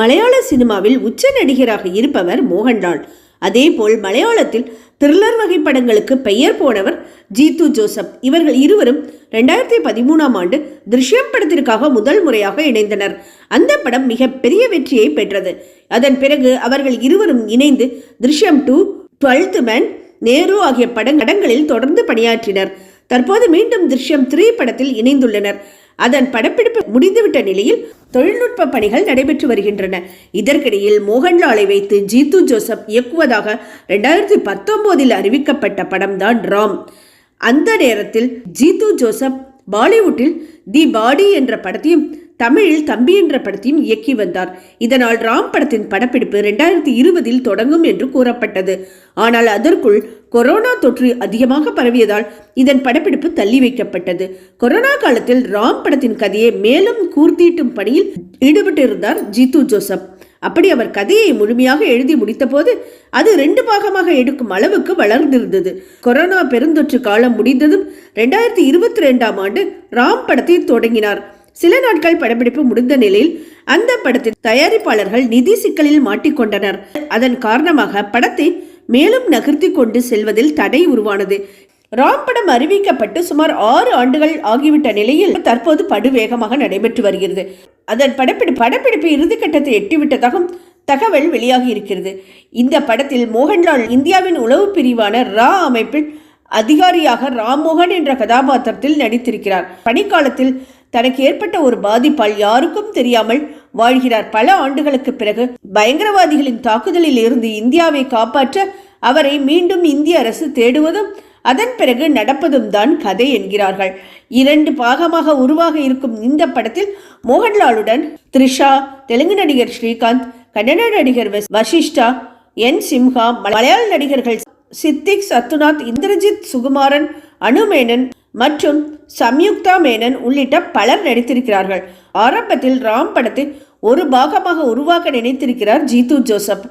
மலையாள சினிமாவில் உச்ச நடிகராக இருப்பவர் மோகன்லால். அதேபோல் மலையாளத்தில் த்ரில்லர் வகை படங்களுக்கு பெயர் போனவர் ஜீத்து ஜோசப். இவர்கள் இருவரும் ரெண்டாயிரத்தி பதிமூணாம் ஆண்டு திருஷ்யம் படத்திற்காக முதல் முறையாக இணைந்தனர். அந்த படம் மிக பெரிய வெற்றியை பெற்றது. அதன் பிறகு அவர்கள் இருவரும் இணைந்து திருஷ்யம் டூ டுவெல்த் மேன் நேரு ஆகிய படங்களில் தொடர்ந்து பணியாற்றினர். தற்போது மீண்டும் திருஷ்யம் த்ரீ படத்தில் இணைந்துள்ளனர். அதன் படப்பிடிப்பு முடிந்துவிட்ட நிலையில் தொழில்நுட்ப பணிகள் நடைபெற்று வருகின்றன. இதற்கிடையில் மோகன்லாலை வைத்து ஜீத்து ஜோசப் இயக்குவதாக ரெண்டாயிரத்தி பத்தொன்பதில் அறிவிக்கப்பட்ட படம்தான் ராம். அந்த நேரத்தில் ஜீத்து ஜோசப் பாலிவுட்டில் தி பாடி என்ற படத்தையும் தமிழில் தம்பி என்ற படத்தையும் இயக்கி வந்தார். இதனால் ராம் படத்தின் படப்பிடிப்பு ரெண்டாயிரத்தி இருபதில் தொடங்கும் என்று கூறப்பட்டது. ஆனால் அதற்குள் கொரோனா தொற்று அதிகமாக பரவியதால் இதன் படப்பிடிப்பு தள்ளி வைக்கப்பட்டது. கொரோனா காலத்தில் ராம் படத்தின் கதையை மேலும் கூர்த்தீட்டும் பணியில் ஈடுபட்டிருந்தார் ஜீத்து ஜோசப். அப்படி அவர் கதையை முழுமையாக எழுதி முடித்தபோது அது ரெண்டு பாகமாக எடுக்கும் அளவுக்கு வளர்ந்திருந்தது. கொரோனா பெருந்தொற்று காலம் முடிந்ததும் ரெண்டாயிரத்தி இருபத்தி ரெண்டாம் ஆண்டு ராம் படத்தை தொடங்கினார். சில நாட்கள் படப்பிடிப்பு முடிந்த நிலையில் அந்த படத்தின் தயாரிப்பாளர்கள் நிதி சிக்கலில் மாட்டிக்கொண்டனர். அதன் காரணமாக படத்தை மேலும் நகர்த்தி கொண்டு செல்வதில் தடை உருவானது. ராம் படம் அறிவிக்கப்பட்டு சுமார் ஆறு ஆண்டுகள் ஆகிவிட்ட நிலையில் தற்போது படுவேகமாக நடைபெற்று வருகிறது. அதன் படப்பிடி படப்பிடிப்பு இறுதிக்கட்டத்தை எட்டிவிட்டதாகவும் தகவல் வெளியாகி இருக்கிறது. இந்த படத்தில் மோகன்லால் இந்தியாவின் உளவு பிரிவான ரா அமைப்பில் அதிகாரியாக ராம்மோகன் என்ற கதாபாத்திரத்தில் நடித்திருக்கிறார். பணிக்காலத்தில் தனக்கு ஏற்பட்ட ஒரு பாதிப்பால் யாருக்கும் தெரியாமல் வாழ்கிறார். பல ஆண்டுகளுக்கு பிறகு பயங்கரவாதிகளின் தாக்குதலில் இருந்து இந்தியாவை காப்பாற்ற அவரை மீண்டும் இந்திய அரசு தேடுவதும் அதன் பிறகு நடப்பதும் தான் கதை என்கிறார்கள். இரண்டு பாகமாக உருவாக இருக்கும் இந்த படத்தில் மோகன்லாலுடன் த்ரிஷா தெலுங்கு நடிகர் ஸ்ரீகாந்த் கன்னட நடிகர் வசிஷ்டா என் சிம்ஹா மலையாள நடிகர்கள் சித்திக் சத்துநாத் இந்திரஜித் சுகுமாரன் அனுமேனன் மற்றும் சம்யுக்தா மேனன் உள்ளிட்ட பலர் நடித்திருக்கிறார்கள். ஆரம்பத்தில் ராம் படத்தை ஒரு பாகமாக உருவாக்க நினைத்திருக்கிறார் ஜீது ஜோசப்.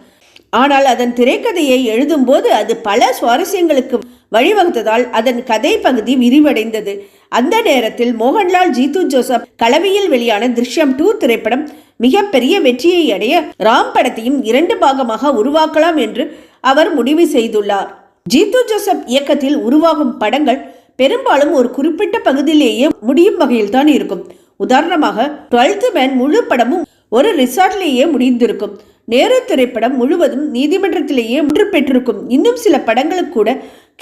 ஆனால் அதன் திரைக்கதையை எழுதும்போது அது பல சுவாரஸ்யங்களுக்கு வழிவகுத்ததால் அதன் கதை பகுதி விரிவடைந்தது. அந்த நேரத்தில் மோகன்லால் ஜீது ஜோசப் கலவையில் வெளியான திருஷ்யம் டூ திரைப்படம் மிகப்பெரிய வெற்றியை அடைய ராம் படத்தையும் இரண்டு பாகமாக உருவாக்கலாம் என்று அவர் முடிவு செய்துள்ளார். ஜீது ஜோசப் இயக்கத்தில் உருவாகும் படங்கள் பெரும்பாலும் ஒரு குறிப்பிட்ட பகுதியிலேயே முடியும் வகையில் தான் இருக்கும். உதாரணமாக டுவெல்த் மேன் முழு படமும் ஒரு ரிசார்ட்லேயே முடிந்திருக்கும். நேரு திரைப்படம் முழுவதும் நீதிமன்றத்திலேயே முற்று பெற்றிருக்கும். இன்னும் சில படங்களுக்கு கூட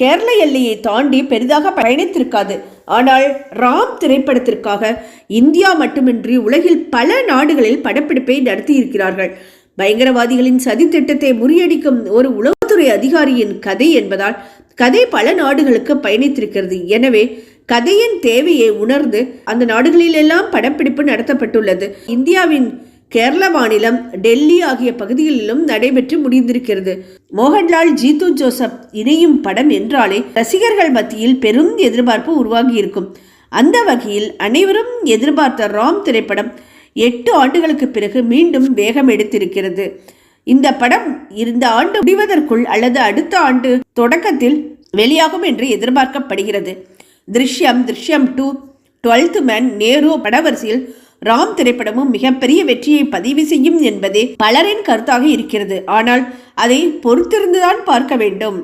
கேரள எல்லையை தாண்டி பெரிதாக பயணித்திருக்காது. ஆனால் ராம் திரைப்படத்திற்காக இந்தியா மட்டுமின்றி உலகில் பல நாடுகளில் படப்பிடிப்பை நடத்தியிருக்கிறார்கள். பயங்கரவாதிகளின் சதி திட்டத்தை முறியடிக்கும் ஒரு உளவுத்துறை அதிகாரியின் கதை என்பதால் கதை பல நாடுகளுக்கு பயணித்திருக்கிறது. எனவே கதையின் தேவையை உணர்ந்து அந்த நாடுகளிலெல்லாம் படப்பிடிப்பு நடத்தப்பட்டுள்ளது. இந்தியாவின் கேரள மாநிலம் டெல்லி ஆகிய பகுதிகளிலும் நடைபெற்று முடிந்திருக்கிறது. மோகன்லால் ஜீத்து ஜோசப் இணையும் படம் என்றாலே ரசிகர்கள் மத்தியில் பெரும் எதிர்பார்ப்பு உருவாகியிருக்கும். அந்த வகையில் அனைவரும் எதிர்பார்த்த ராம் திரைப்படம் எட்டு ஆண்டுகளுக்கு பிறகு மீண்டும் வேகம் எடுத்திருக்கிறது இந்த படம் இந்த ஆண்டு முடிவதற்குள் அல்லது அடுத்த ஆண்டு தொடக்கத்தில் வெளியாகும் என்று எதிர்பார்க்கப்படுகிறது. Drishyam Drishyam two twelfth man Neru படவரிசையில் Ram திரைப்படமும் மிகப்பெரிய வெற்றியை பதிவு செய்யும் என்பதே பலரின் கருத்தாக இருக்கிறது. ஆனால் அதை பொறுத்திருந்துதான் பார்க்க வேண்டும்.